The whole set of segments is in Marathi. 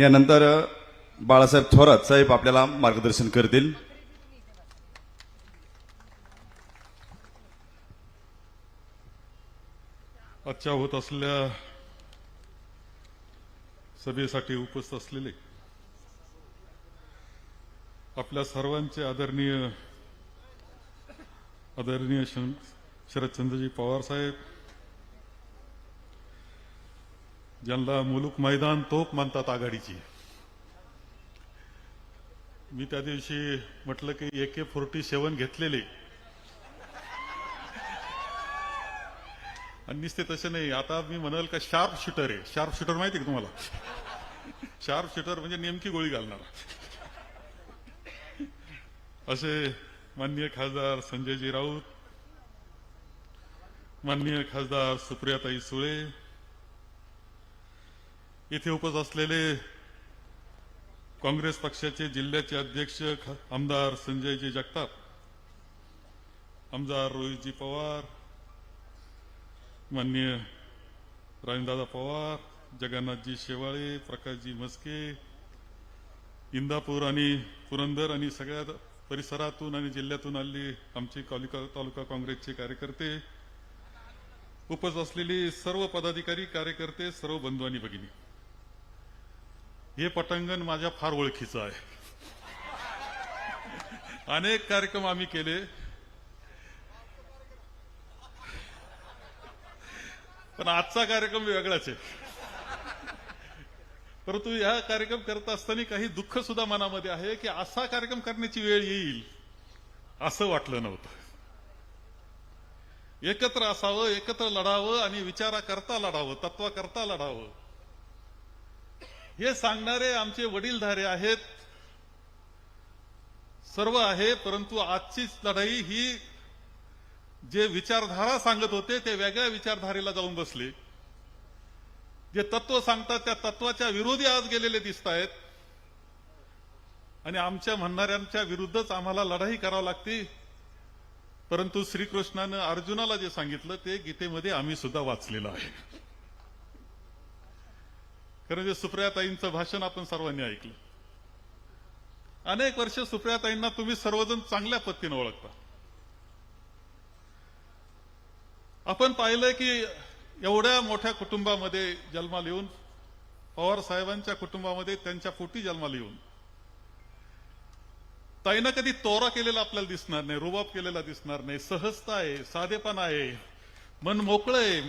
यानंतर बाळासाहेब थोरात साहेब आपल्याला मार्गदर्शन करतील. आजच्या होत असलेल्या सभेसाठी उपस्थित असलेले आपल्या सर्वांचे आदरणीय आदरणीय शरदचंद्रजी पवार साहेब ज्यांना मुलूक मैदान तोप म्हणतात आघाडीची. मी त्या दिवशी म्हटलं की ए के फोर्टी सेवन घेतलेले. आणि नुसते तसे नाही. आता मी म्हणाल का शार्प शूटर आहे. शार्प शूटर माहिती आहे का तुम्हाला? शार्प शूटर म्हणजे नेमकी गोळी घालणार. असे माननीय खासदार संजयजी राऊत माननीय खासदार सुप्रियाताई सुळे इथे उपस्थित असलेले काँग्रेस पक्षाचे जिल्ह्याचे अध्यक्ष आमदार संजयजी जगताप आमदार रोहितजी पवार मान्य राजदादा पवार जगन्नाथजी शेवाळे प्रकाशजी मस्के इंदापूर आणि पुरंदर आणि सगळ्या परिसरातून आणि जिल्ह्यातून आले आमचे तालुका तालुका काँग्रेसचे कार्यकर्ते उपस्थित असलेले सर्व पदाधिकारी कार्यकर्ते सर्व बंधू आणि भगिनी. हे पटांगण माझ्या फार ओळखीचं आहे. अनेक कार्यक्रम आम्ही केले. पण आजचा कार्यक्रम वेगळाच आहे. परंतु या कार्यक्रम करत असताना काही दुःख सुद्धा मनामध्ये आहे की असा कार्यक्रम करण्याची वेळ येईल असं वाटलं नव्हतं. एकत्र असावं एकत्र लढावं आणि विचारा करता लढावं तत्वा करता लढावं. हे सांगणारे आमचे वडीलधारे आहेत. सर्व आहे परंतु आजची लढाई ही जे विचारधारा सांगत होते ते वेगळ्या विचारधारेला जाऊन बसले. जे तत्व सांगतात त्या तत्वाच्या विरोधी आज गेलेले दिसत आहेत. आणि आमच्या म्हणणाऱ्यांच्या विरुद्धच आम्हाला लढाई करावी लागते. परंतु श्रीकृष्णानं अर्जुनाला जे सांगितलं ते गीतेमध्ये आम्ही सुद्धा वाचलेलं आहे. खरं जे सुप्रियाताईंचं भाषण आपण सर्वांनी ऐकलं. अनेक वर्ष सुप्रियाताईंना तुम्ही सर्वजण चांगल्या पद्धतीनं ओळखता. आपण पाहिलं की एवढ्या मोठ्या कुटुंबामध्ये जन्माला येऊन पवार साहेबांच्या कुटुंबामध्ये त्यांच्या पोटी जन्माला येऊन ताईनं कधी तोरा केलेला आपल्याला दिसणार नाही रुबाब केलेला दिसणार नाही सहजता आहे साधेपण आहे मन मोकळं आहे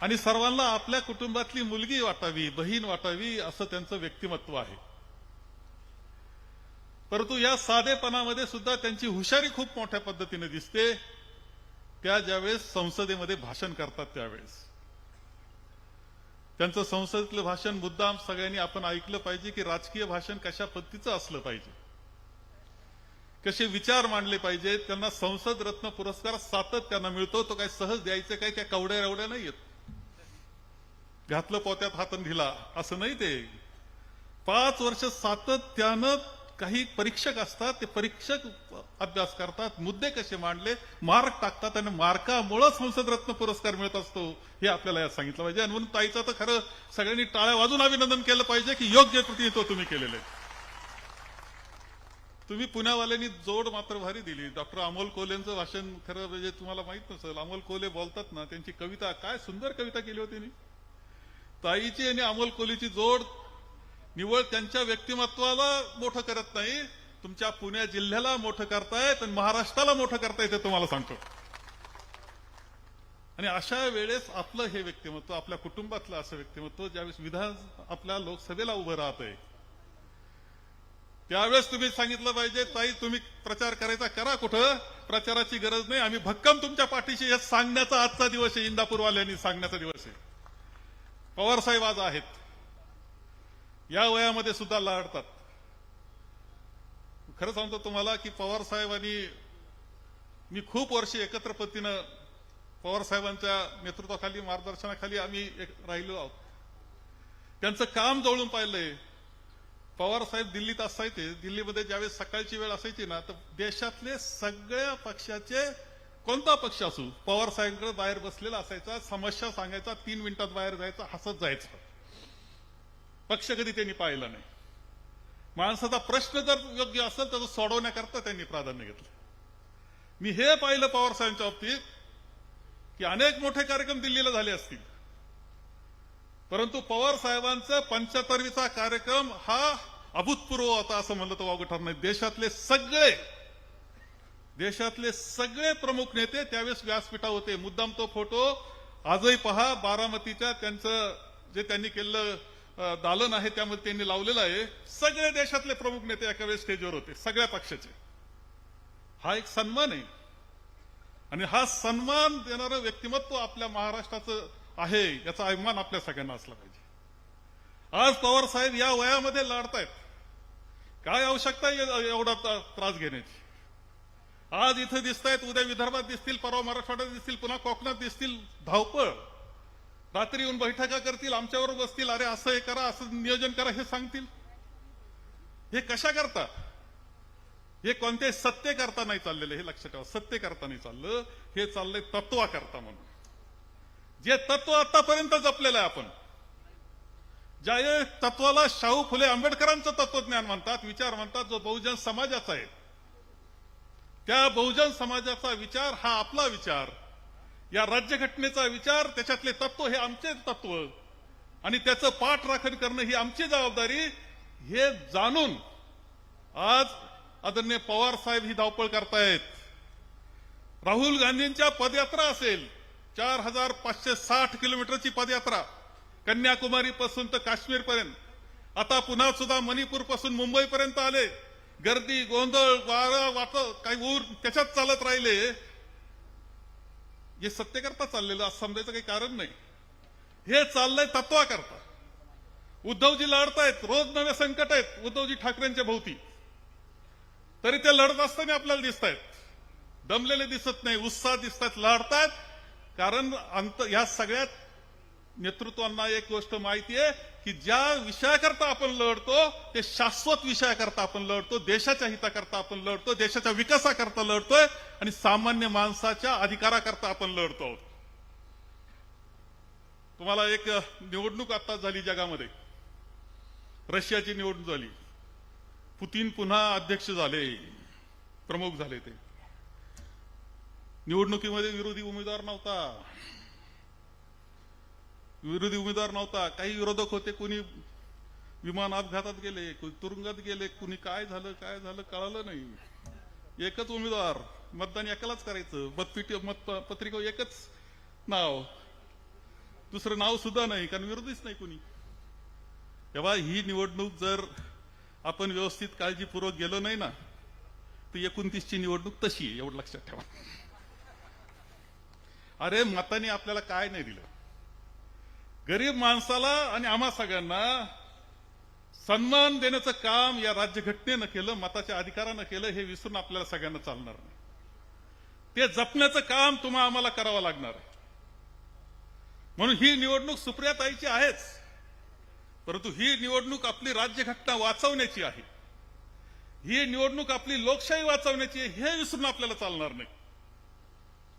आणि सर्वांना आपल्या कुटुंबातली मुलगी वाटावी बहीण वाटावी असं त्यांचं व्यक्तिमत्व आहे. परंतु या साधेपणामध्ये सुद्धा त्यांची हुशारी खूप मोठ्या पद्धतीने दिसते. त्या ज्यावेळेस संसदेमध्ये भाषण करतात त्यावेळेस. त्यांचं संसदेतलं भाषण मुद्दाम सगळ्यांनी आपण ऐकलं पाहिजे की राजकीय भाषण कशा पद्धतीचं असलं पाहिजे. कसे विचार मांडले पाहिजेत त्यांना संसद रत्न पुरस्कार सातत्यानं मिळतो तो काय सहज द्यायचं काय त्या कवड्या रवड्या नाही येत. घातलं पोत्यात हातन दिला असं नाही ते. पाच वर्ष सातत्यानं काही परीक्षक असतात ते परीक्षक अभ्यास करतात मुद्दे कसे मांडले मार्क टाकतात आणि मार्कामुळे संसद रत्न पुरस्कार मिळत असतो. हे आपल्याला यात सांगितलं पाहिजे. आणि म्हणून ताईचं तर खरं सगळ्यांनी टाळ्या वाजून अभिनंदन केलं पाहिजे की योग्य प्रतिनिधित्व तुम्ही केलेलं आहे. तुम्ही पुण्यावाल्यांनी जोड मात्र भारी दिली. डॉक्टर अमोल कोलेंचं भाषण खरं म्हणजे तुम्हाला माहीत नसेल. अमोल कोले बोलतात ना त्यांची कविता काय सुंदर कविता केली होती मी ताईची आणि अमोल कोलीची जोड निवळ त्यांच्या व्यक्तिमत्वाला मोठं करत नाही. तुमच्या पुण्या जिल्ह्याला मोठं करतायत आणि महाराष्ट्राला मोठं करतायत हे तुम्हाला सांगतो. आणि अशा वेळेस आपलं हे व्यक्तिमत्व आपल्या कुटुंबातलं असं व्यक्तिमत्व ज्यावेळेस विधान आपल्या लोकसभेला उभं राहत आहे त्यावेळेस तुम्ही सांगितलं पाहिजे ताई तुम्ही प्रचार करायचा करा कुठं? प्रचाराची गरज नाही. आम्ही भक्कम तुमच्या पाठीशी. हे सांगण्याचा आजचा दिवस आहे इंदापूरवाल्यांनी सांगण्याचा दिवस आहे. पवार साहेब आज आहेत. या वयामध्ये सुद्धा लाडतात खरं सांगतो तुम्हाला की पवार साहेब आणि मी खूप वर्ष एकत्र पद्धतीनं पवार साहेबांच्या नेतृत्वाखाली मार्गदर्शनाखाली आम्ही एक राहिलो आहोत. त्यांचं काम जवळून पाहिलंय. पवार साहेब दिल्लीत असायचे. दिल्लीमध्ये ज्यावेळेस सकाळची वेळ असायची ना तर देशातले सगळ्या पक्षाचे कोणता पक्ष असू पवार साहेबांकडे बाहेर बसलेला असायचा समस्या सांगायचा तीन मिनिटात बाहेर जायचा हसत जायचं. पक्ष कधी त्यांनी पाहिला नाही. माणसाचा प्रश्न जर योग्य असेल तर सोडवण्याकरता त्यांनी प्राधान्य घेतलं. मी हे पाहिलं पवार साहेबांच्या बाबतीत की अनेक मोठे कार्यक्रम दिल्लीला झाले असतील. परंतु पवार साहेबांचा पंच्याहत्तरवीचा कार्यक्रम हा अभूतपूर्व होता असं म्हणलं तर वावगं ठरणार नाही. देशातले सगळे देशातले सगळे प्रमुख नेते त्यावेळेस व्यासपीठा होते. मुद्दाम तो फोटो आजही पहा बारामतीच्या त्यांचं जे त्यांनी केलेलं दालन आहे त्यामध्ये त्यांनी लावलेलं आहे. सगळे देशातले प्रमुख नेते एका वेळेस स्टेजवर होते सगळ्या पक्षाचे. हा एक सन्मान आहे. आणि हा सन्मान देणारं व्यक्तिमत्व आपल्या महाराष्ट्राचं आहे याचा अभिमान आपल्या सगळ्यांना असला पाहिजे. आज पवार साहेब या वयामध्ये लढतायत काय आवश्यकता एवढा त्रास घेण्याची? आज इथं दिसत आहेत उद्या विदर्भात दिसतील परवा मराठवाड्यात दिसतील पुन्हा कोकणात दिसतील. धावपळ. रात्री येऊन बैठका करतील आमच्यावर बसतील. अरे असं हे करा असं नियोजन करा हे सांगतील. हे कशा करता? हे कोणते सत्य करता नाही चाललेलं हे लक्षात ठेवा. सत्य करता नाही चाललं हे चाललंय तत्वा करता म्हणून. जे तत्व आतापर्यंत जपलेलं आहे आपण ज्या तत्वाला शाहू फुले आंबेडकरांचं तत्वज्ञान म्हणतात विचार म्हणतात जो बहुजन समाजाचा आहे त्या बहुजन समाजाचा विचार हा आपला विचार. या राज्यघटनेचा विचार त्याच्यातले तत्व हे आमचे तत्व. आणि त्याचं पाठराखण करणं ही आमची जबाबदारी. हे जाणून आज आदरणीय पवार साहेब ही धावपळ करतायत. राहुल गांधींच्या पदयात्रा असेल चार हजार पाचशे साठ किलोमीटरची पदयात्रा कन्याकुमारी पासून तर काश्मीर पर्यंत आता पुन्हा सुद्धा मणिपूरपासून मुंबईपर्यंत आले. गर्दी गोंधळ वारा वाट काही ऊर त्याच्यात चालत राहिले. हे सत्तेकरता चाललेलं असं समजायचं काही कारण नाही. हे चाललंय तत्वाकरता. उद्धवजी लढतायत रोज नवे संकट आहेत उद्धवजी ठाकरेंच्या भोवती. तरी ते लढत असताना आपल्याला दिसत आहेत दमलेले दिसत नाही उत्साह दिसतायत लढतायत कारण अंत ह्या सगळ्यात नेतृत्वांना एक गोष्ट माहिती आहे की ज्या विषयाकरता आपण लढतो ते शाश्वत विषयाकरता आपण लढतो देशाच्या हिताकरता आपण लढतो देशाच्या विकासाकरता लढतोय आणि सामान्य माणसाच्या अधिकाराकरता आपण लढतो. आहोत तुम्हाला एक निवडणूक आता झाली जगामध्ये. रशियाची निवडणूक झाली. पुतीन पुन्हा अध्यक्ष झाले. प्रमुख झाले ते. निवडणुकीमध्ये विरोधी उमेदवार नव्हता. विरोधी उमेदवार नव्हता. काही विरोधक होते कोणी विमान अपघातात गेले कोणी तुरुंगात गेले कुणी काय झालं काय झालं कळालं नाही. एकच उमेदवार मतदान एकालाच करायचं. मतपिटी मत पत्रिका एकच नाव. दुसरं नाव सुद्धा नाही कारण विरोधीच नाही कोणी. तेव्हा ही निवडणूक जर आपण व्यवस्थित काळजीपूर्वक गेलो नाही ना तर एकोणतीसची निवडणूक तशी आहे एवढं लक्षात ठेवा. अरे मताने आपल्याला काय नाही दिलं. गरीब माणसाला आणि आम्हा सगळ्यांना सन्मान देण्याचं काम या राज्यघटनेनं केलं मताच्या अधिकारानं केलं हे विसरून आपल्याला सगळ्यांना चालणार नाही. ते जपण्याचं काम तुम्हा आम्हाला करावं लागणार आहे. म्हणून ही निवडणूक सुप्रियाताईची आहेच परंतु ही निवडणूक आपली राज्यघटना वाचवण्याची आहे. ही निवडणूक आपली लोकशाही वाचवण्याची आहे हे विसरून आपल्याला चालणार नाही.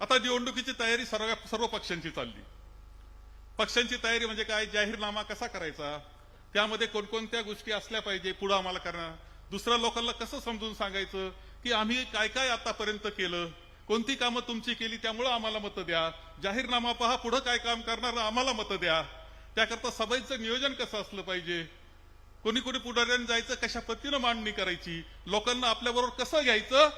आता निवडणुकीची तयारी सर्व सर्व पक्षांची चालली. पक्षांची तयारी म्हणजे काय? जाहीरनामा कसा करायचा? त्यामध्ये कोणकोणत्या गोष्टी असल्या पाहिजे पुढं आम्हाला करणार दुसऱ्या लोकांना कसं समजून सांगायचं? की आम्ही काय काय आतापर्यंत केलं? कोणती कामं तुमची केली? त्यामुळं आम्हाला मतं द्या. जाहीरनामा पहा पुढं काय काम करणार आम्हाला मतं द्या. त्याकरता सभेचं नियोजन कसं असलं पाहिजे? कोणी कोणी पुढाऱ्याने जायचं कशा पद्धतीनं मांडणी करायची? लोकांना आपल्याबरोबर कसं घ्यायचं?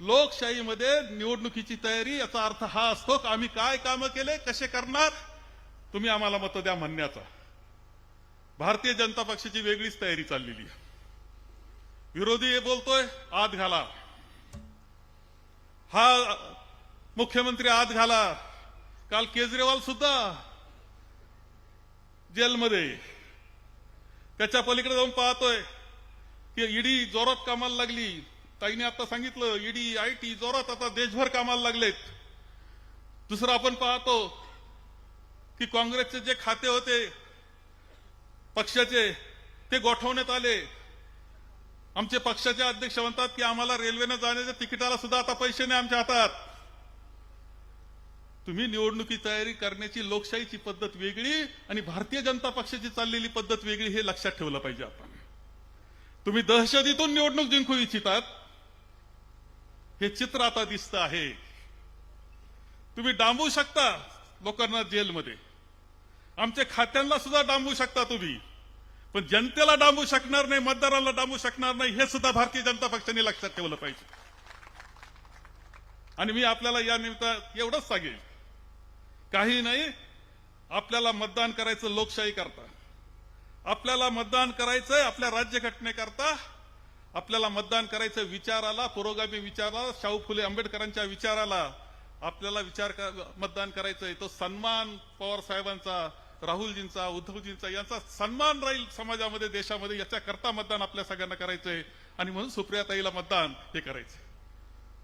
लोकशाहीमध्ये निवडणुकीची तयारी याचा अर्थ हा असतो आम्ही काय कामं केले कसे करणार तुम्ही आम्हाला मतं द्या म्हणण्याचा. भारतीय जनता पक्षाची वेगळीच तयारी चाललेली आहे. विरोधी हे बोलतोय आत घाला. हा मुख्यमंत्री आत घाला. काल केजरीवाल सुद्धा जेलमध्ये. त्याच्या पलीकडे जाऊन पाहतोय की ईडी जोरात कामाला लागली. ताईने आता सांगितलं ईडी आयटी जोरात आता देशभर कामाला लागलेत. दुसरं आपण पाहतो की काँग्रेसचे जे खाते होते पक्षाचे ते गोठवण्यात आले. आमचे पक्षाचे अध्यक्ष म्हणतात की आम्हाला रेल्वेनं जाण्याच्या तिकिटाला सुद्धा आता पैसे नाही आमच्या हातात. तुम्ही निवडणुकी तयारी करण्याची लोकशाहीची पद्धत वेगळी आणि भारतीय जनता पक्षाची चाललेली पद्धत वेगळी हे लक्षात ठेवलं पाहिजे आपण. तुम्ही दहशतीतून निवडणूक जिंकू इच्छितात. हे चित्र आता दिसतं आहे. तुम्ही डांबू शकता लोकांना जेलमध्ये. आमच्या खात्यांना सुद्धा डांबू शकता तुम्ही. पण जनतेला डांबू शकणार नाही मतदारांना डांबू शकणार नाही हे सुद्धा भारतीय जनता पक्षाने लक्षात ठेवलं पाहिजे. आणि मी आपल्याला या निमित्त एवढंच सांगेन. काही नाही आपल्याला मतदान करायचं लोकशाही करता. आपल्याला मतदान करायचंय आपल्या राज्यघटनेकरता. आपल्याला मतदान करायचं विचाराला पुरोगामी विचाराला शाहू फुले आंबेडकरांच्या विचाराला. आपल्याला विचार कर मतदान करायचंय तो सन्मान पवार साहेबांचा राहुलजींचा उद्धवजींचा यांचा सन्मान राहील समाजामध्ये देशामध्ये याच्याकरता मतदान आपल्या सगळ्यांना करायचंय. आणि म्हणून सुप्रियाताईला मतदान हे करायचंय.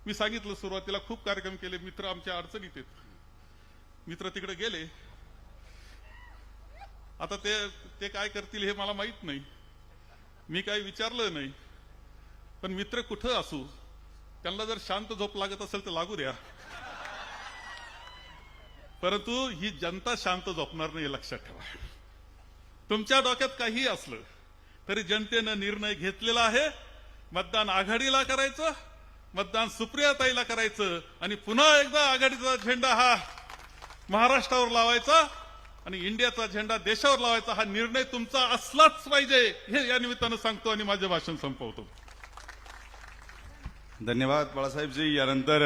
मी सांगितलं सुरुवातीला खूप कार्यक्रम केले मित्र आमच्या अडचणीत आहेत. मित्र तिकडे गेले. आता ते ते काय करतील हे मला माहीत नाही. मी काही विचारलं नाही. पण मित्र कुठं असू? त्यांना जर शांत झोप लागत असेल तर लागू द्या. परंतु ही जनता शांत झोपणार नाही लक्षात ठेवा. तुमच्या डोक्यात काही असलं तरी जनतेनं निर्णय घेतलेला आहे. मतदान आघाडीला करायचं मतदान सुप्रियाताईला करायचं आणि पुन्हा एकदा आघाडीचा झेंडा हा महाराष्ट्रावर लावायचा आणि इंडियाचा झेंडा देशावर लावायचा हा निर्णय तुमचा असलाच पाहिजे हे या निमित्तानं सांगतो आणि माझे भाषण संपवतो. धन्यवाद बाळासाहेबजी. यानंतर